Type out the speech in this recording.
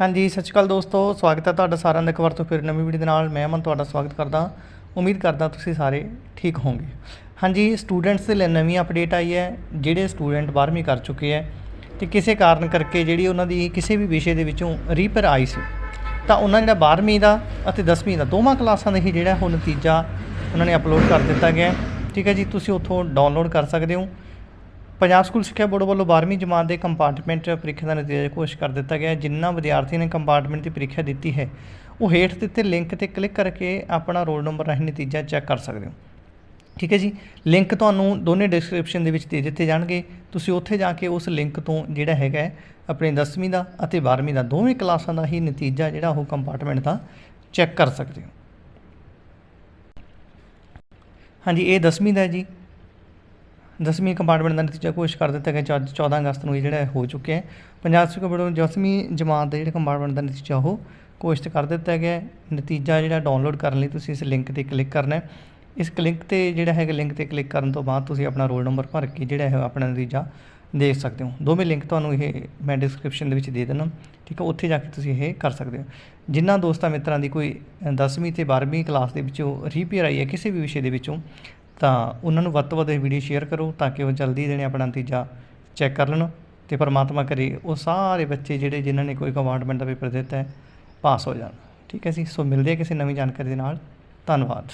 ਹਾਂਜੀ, ਸਤਿ ਸ਼੍ਰੀ ਅਕਾਲ ਦੋਸਤੋ, ਸਵਾਗਤ ਹੈ ਤੁਹਾਡਾ ਸਾਰਿਆਂ ਦਾ ਇੱਕ ਵਾਰ ਤੋਂ ਫਿਰ ਨਵੀਂ ਵੀਡੀਓ ਦੇ ਨਾਲ। ਮੈਂ ਮਨ ਤੁਹਾਡਾ ਸਵਾਗਤ ਕਰਦਾ ਉਮੀਦ ਕਰਦਾ ਤੁਸੀਂ ਸਾਰੇ ਠੀਕ ਹੋਵੋਗੇ। ਹਾਂਜੀ ਸਟੂਡੈਂਟਸ ਦੇ ਲਈ ਨਵੀਂ ਅਪਡੇਟ ਆਈ ਹੈ, ਜਿਹੜੇ ਸਟੂਡੈਂਟ 12ਵੀਂ ਕਰ ਚੁੱਕੇ ਹੈ ਤੇ ਕਿਸੇ ਕਾਰਨ ਕਰਕੇ ਜਿਹੜੀ ਉਹਨਾਂ ਦੀ ਕਿਸੇ ਵੀ ਵਿਸ਼ੇ ਦੇ ਵਿੱਚੋਂ ਰੀਪਰ ਆਈ ਸੀ, ਤਾਂ ਉਹਨਾਂ ਜਿਹੜਾ 12ਵੀਂ ਦਾ ਅਤੇ 10ਵੀਂ ਦਾ ਦੋਵਾਂ ਕਲਾਸਾਂ ਦਾ ਹੀ ਜਿਹੜਾ ਉਹ ਨਤੀਜਾ ਉਹਨਾਂ ਨੇ ਅਪਲੋਡ ਕਰ ਦਿੱਤਾ ਗਿਆ ਠੀਕ ਹੈ ਜੀ, ਤੁਸੀਂ ਉੱਥੋਂ ਡਾਊਨਲੋਡ ਕਰ ਸਕਦੇ ਹੋ। ਪੰਜਾਬ ਸਕੂਲ ਸਿੱਖਿਆ ਬੋਰਡ ਵੱਲੋਂ 12ਵੀਂ ਜਮਾਤ ਦੇ ਕੰਪਾਰਟਮੈਂਟ ਪ੍ਰੀਖਿਆ ਦਾ ਨਤੀਜਾ ਘੋਸ਼ਿਤ ਕਰ ਦਿੱਤਾ ਗਿਆ ਹੈ। ਜਿਨ੍ਹਾਂ ਵਿਦਿਆਰਥੀਆਂ ਨੇ ਕੰਪਾਰਟਮੈਂਟ ਦੀ ਪ੍ਰੀਖਿਆ ਦਿੱਤੀ ਹੈ। ਉਹ ਹੇਠ ਦਿੱਤੇ ਲਿੰਕ ਤੇ ਕਲਿੱਕ ਕਰਕੇ ਆਪਣਾ ਰੋਲ ਨੰਬਰ ਰਾਹੀਂ ਨਤੀਜਾ ਚੈੱਕ ਕਰ ਸਕਦੇ ਹੋ। ਠੀਕ ਹੈ ਜੀ? ਲਿੰਕ ਤੁਹਾਨੂੰ ਦੋਨੇ ਡਿਸਕ੍ਰਿਪਸ਼ਨ ਦੇ ਵਿੱਚ ਦੇ ਦਿੱਤੇ ਜਾਣਗੇ। ਤੁਸੀਂ ਉੱਥੇ ਜਾ ਕੇ ਉਸ ਲਿੰਕ ਤੋਂ ਜਿਹੜਾ ਹੈਗਾ ਆਪਣੇ ਆਪਣੀ 10ਵੀਂ ਦਾ ਅਤੇ 12ਵੀਂ ਦਾ ਦੋਵੇਂ ਕਲਾਸਾਂ ਦਾ ਹੀ ਨਤੀਜਾ ਜਿਹੜਾ ਉਹ ਕੰਪਾਰਟਮੈਂਟ ਦਾ ਚੈੱਕ ਕਰ ਸਕਦੇ ਹੋ। ਹਾਂਜੀ, ਇਹ 10ਵੀਂ ਦਾ ਜੀ। 10ਵੀਂ ਕੰਪਾਰਟਮੈਂਟ ਦਾ ਨਤੀਜਾ ਘੋਸ਼ਿਤ ਕਰ ਦਿੱਤਾ ਗਿਆ ਜੋ ਅੱਜ 14 ਅਗਸਤ ਨੂੰ ਇਹ ਜਿਹੜਾ ਹੋ ਚੁੱਕਿਆ ਹੈ। ਪੰਜਾਬ ਸਿੱਖ ਬੋਰਡ ਵੱਲੋਂ 10ਵੀਂ ਜਮਾਤ ਦਾ ਜਿਹੜਾ ਕੰਪਾਰਟਮੈਂਟ ਦਾ ਨਤੀਜਾ ਉਹ ਘੋਸ਼ਿਤ ਕਰ ਦਿੱਤਾ ਗਿਆ ਨਤੀਜਾ ਜਿਹੜਾ ਡਾਊਨਲੋਡ ਕਰਨ ਲਈ ਤੁਸੀਂ ਇਸ ਲਿੰਕ ਤੇ ਕਲਿੱਕ ਕਰਨਾ ਹੈ। ਇਸ ਕਲਿੱਕ ਤੇ ਜਿਹੜਾ ਹੈਗਾ ਲਿੰਕ ਤੇ ਕਲਿੱਕ ਕਰਨ ਤੋਂ ਬਾਅਦ ਤੁਸੀਂ ਆਪਣਾ ਰੋਲ ਨੰਬਰ ਭਰ ਕੇ ਜਿਹੜਾ ਹੈ ਆਪਣਾ ਨਤੀਜਾ ਦੇਖ ਸਕਦੇ ਹੋ। ਦੋਵੇਂ ਲਿੰਕ ਤੁਹਾਨੂੰ ਇਹ ਮੈਂ ਡਿਸਕ੍ਰਿਪਸ਼ਨ ਦੇ ਵਿੱਚ ਦੇ ਦਿੰਦਾ ਠੀਕ ਹੈ, ਉੱਥੇ ਜਾ ਕੇ ਤੁਸੀਂ ਇਹ ਕਰ ਸਕਦੇ ਹੋ। ਜਿਨ੍ਹਾਂ ਦੋਸਤਾਂ ਮਿੱਤਰਾਂ ਦੀ ਕੋਈ 10ਵੀਂ ਤੇ 12ਵੀਂ ਕਲਾਸ ਦੇ ਵਿੱਚੋਂ ਰੀਪੇਅਰ ਆਈ ਹੈ, ਕਿਸੇ ਵੀ ਵਿਸ਼ੇ ਦੇ ਵਿੱਚੋਂ ਤਾਂ ਉਹਨਾਂ ਨੂੰ ਵੱਧ ਤੋਂ ਵੱਧ ਇਹ ਵੀਡੀਓ ਸ਼ੇਅਰ ਕਰੋ ਤਾਂ ਕਿ ਉਹ ਜਲਦੀ ਜਿਹੜੇ ਆਪਣਾ ਨਤੀਜਾ ਚੈੱਕ ਕਰ ਲੈਣ ਤੇ ਪਰਮਾਤਮਾ ਕਰੇ, ਉਹ ਸਾਰੇ ਬੱਚੇ ਜਿਹੜੇ ਜਿਨ੍ਹਾਂ ਨੇ ਕੋਈ ਕੰਪਾਰਟਮੈਂਟ ਦਾ ਪੇਪਰ ਦਿੱਤਾ ਹੈ ਪਾਸ ਹੋ ਜਾਣ। ਠੀਕ ਹੈ ਜੀ? ਸੋ ਮਿਲਦੇ ਆ ਕਿਸੇ ਨਵੀਂ ਜਾਣਕਾਰੀ ਦੇ ਨਾਲ। ਧੰਨਵਾਦ।